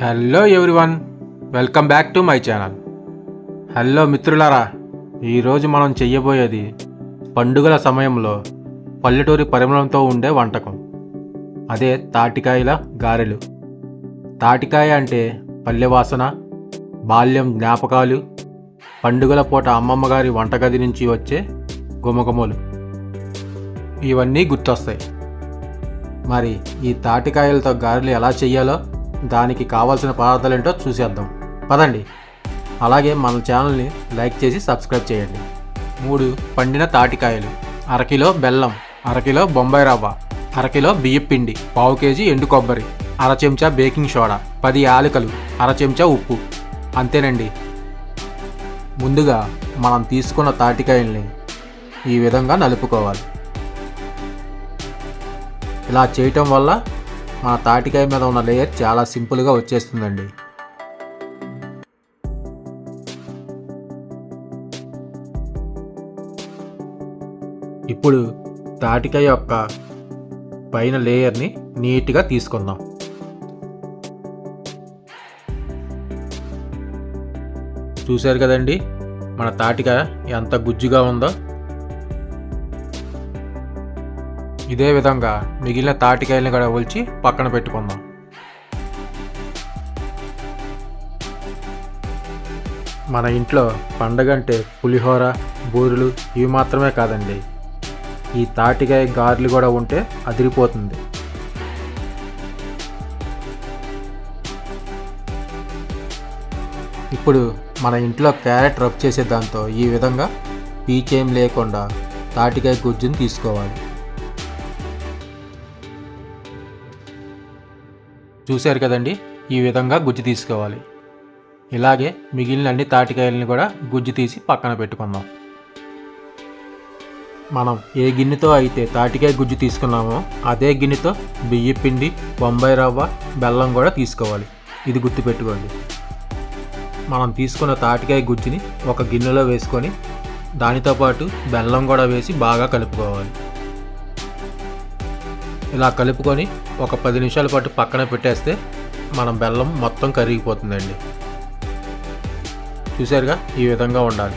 Hello everyone welcome back to my channel hello మిత్రులారా. ఈరోజు మనం చెయ్యబోయేది పండుగల సమయంలో పల్లెటూరి పరిమళంతో ఉండే వంటకం. అదే తాటికాయల గారెలు. తాటికాయ అంటే పల్లె వాసన బాల్యం జ్ఞాపకాలు పండుగల పూట అమ్మమ్మ గారి వంటగది నుంచి వచ్చే గుమగుమలు ఇవన్నీ గుర్తొస్తాయి. మరి ఈ తాటికాయలతో గారెలు ఎలా చెయ్యాలో దానికి కావాల్సిన పదార్థాలు ఏంటో చూసేద్దాం. పదండి. అలాగే మన ఛానల్ని లైక్ చేసి సబ్స్క్రైబ్ చేయండి. మూడు పండిన తాటికాయలు. అరకిలో బెల్లం అరకిలో బొంబాయి రవ్వ అరకిలో బియ్యం పిండి పావు కేజీ ఎండు కొబ్బరి అర చెంచా బేకింగ్ సోడా పది ఆలుకలు అర చెంచా ఉప్పు. అంతేనండి. ముందుగా మనం తీసుకున్న తాటికాయల్ని ఈ విధంగా నలుపుకోవాలి. ఇలా చేయటం వల్ల మన తాటికాయ మీద ఉన్న లేయర్ చాలా సింపుల్గా వచ్చేస్తుందండి. ఇప్పుడు తాటికాయ యొక్క పైన లేయర్ని నీట్గా తీసుకుందాం. చూశారు కదండి మన తాటికాయ ఎంత గుజ్జుగా ఉందో? ఇదే విధంగా మిగిలిన తాటికాయలను కూడా ఒలిచి పక్కన పెట్టుకుందాం. మన ఇంట్లో పండగ అంటే పులిహోర బూరెలు ఇవి మాత్రమే కాదండి. ఈ తాటికాయ గారెలు కూడా ఉంటే అదిరిపోతుంది. ఇప్పుడు మన ఇంట్లో క్యారెట్ రబ్ చేసే దాంతో ఈ విధంగా పీచేం లేకుండా తాటికాయ గుజ్జుని తీసుకోవాలి. చూశారు కదండి? ఈ విధంగా గుజ్జు తీసుకోవాలి. ఇలాగే మిగిలిన అన్ని తాటికాయలని కూడా గుజ్జు తీసి పక్కన పెట్టుకుందాం. మనం ఏ గిన్నెతో అయితే తాటికాయ గుజ్జు తీసుకున్నామో అదే గిన్నెతో బియ్య పిండి బొంబాయి రవ్వ బెల్లం కూడా తీసుకోవాలి. ఇది గుర్తుపెట్టుకోండి. మనం తీసుకున్న తాటికాయ గుజ్జుని ఒక గిన్నెలో వేసుకొని దానితో పాటు బెల్లం కూడా వేసి బాగా కలుపుకోవాలి. ఇలా కలుపుకొని ఒక పది నిమిషాల పాటు పక్కన పెట్టేస్తే మనం బెల్లం మొత్తం కరిగిపోతుందండి. చూసారుగా ఈ విధంగా ఉండాలి.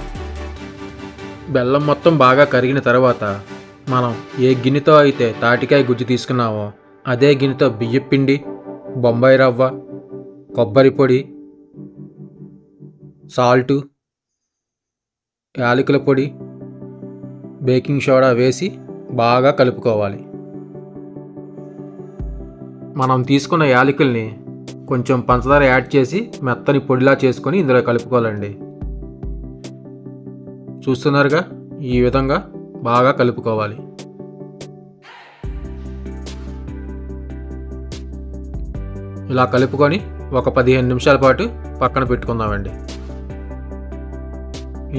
బెల్లం మొత్తం బాగా కరిగిన తర్వాత మనం ఏ గిన్నెతో అయితే తాటికాయ గుజ్జు తీసుకున్నామో అదే గిన్నెతో బియ్యం పిండి బొంబాయి రవ్వ కొబ్బరి పొడి సాల్టు యాలకుల పొడి బేకింగ్ సోడా వేసి బాగా కలుపుకోవాలి. మనం తీసుకున్న యాలకుల్ని కొంచెం పంచదార యాడ్ చేసి మెత్తని పొడిలా చేసుకొని ఇందులో కలుపుకోవాలండి. చూస్తున్నారుగా? ఈ విధంగా బాగా కలుపుకోవాలి. ఇలా కలుపుకొని ఒక పదిహేను నిమిషాల పాటు పక్కన పెట్టుకుందామండి.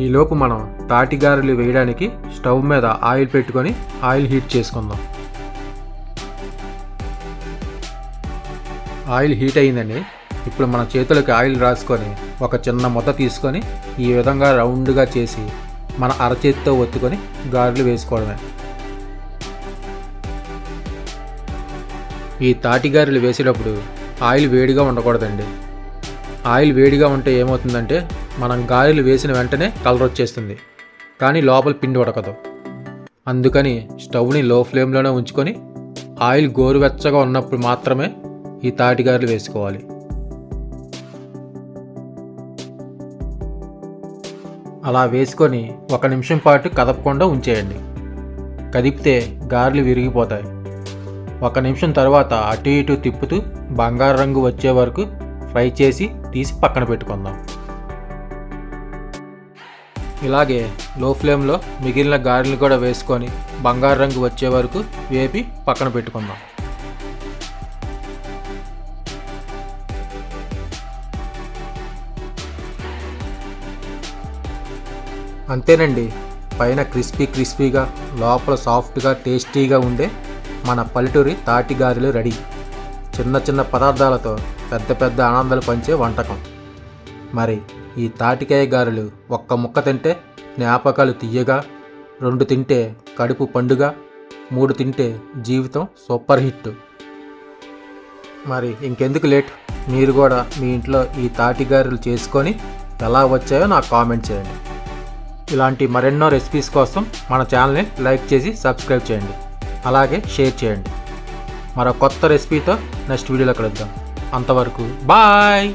ఈలోపు మనం తాటిగారెలు వేయడానికి స్టవ్ మీద ఆయిల్ పెట్టుకొని ఆయిల్ హీట్ చేసుకుందాం. ఆయిల్ హీట్ అయిందండి ఇప్పుడు మన చేతులకి ఆయిల్ రాసుకొని ఒక చిన్న ముద్ద తీసుకొని ఈ విధంగా రౌండ్గా చేసి మన అరచేతితో ఒత్తుకొని గారెలు వేసుకోవడమే. ఈ తాటి గారెలు వేసేటప్పుడు ఆయిల్ వేడిగా ఉండకూడదండి. ఆయిల్ వేడిగా ఉంటే ఏమవుతుందంటే మనం గారెలు వేసిన వెంటనే కలర్ వచ్చేస్తుంది. కానీ లోపల పిండి ఉడకదు. అందుకని స్టవ్ని లో ఫ్లేమ్లోనే ఉంచుకొని ఆయిల్ గోరువెచ్చగా ఉన్నప్పుడు మాత్రమే ఈ తాటిగారులు వేసుకోవాలి. అలా వేసుకొని ఒక నిమిషం పాటు కదపకుండా ఉంచేయండి. కదిపితే గారెలు విరిగిపోతాయి. ఒక నిమిషం తర్వాత అటు ఇటు తిప్పుతూ బంగారు రంగు వచ్చే వరకు ఫ్రై చేసి తీసి పక్కన పెట్టుకుందాం. ఇలాగే లో ఫ్లేమ్లో మిగిలిన గారెలు కూడా వేసుకొని బంగారు రంగు వచ్చే వరకు వేపి పక్కన పెట్టుకుందాం. అంతేనండి. పైన క్రిస్పీ క్రిస్పీగా లోపల సాఫ్ట్గా టేస్టీగా ఉండే మన పల్లెటూరి తాటి గారెలు రెడీ. చిన్న చిన్న పదార్థాలతో పెద్ద పెద్ద ఆనందాలు పంచే వంటకం. మరి ఈ తాటికాయ గారెలు ఒక్క ముక్క తింటే జ్ఞాపకాలు తీయగా రెండు తింటే కడుపు పండుగ మూడు తింటే జీవితం సూపర్ హిట్. మరి ఇంకెందుకు లేట్? మీరు కూడా మీ ఇంట్లో ఈ తాటి గారెలు చేసుకొని ఎలా వచ్చాయో నాకు కామెంట్ చేయండి. ఇలాంటి మరెన్నో రెసిపీస్ కోసం మన ఛానల్ని లైక్ చేసి సబ్స్క్రైబ్ చేయండి. అలాగే షేర్ చేయండి. మరో కొత్త రెసిపీతో నెక్స్ట్ వీడియోలో కలుద్దాం. అంతవరకు బాయ్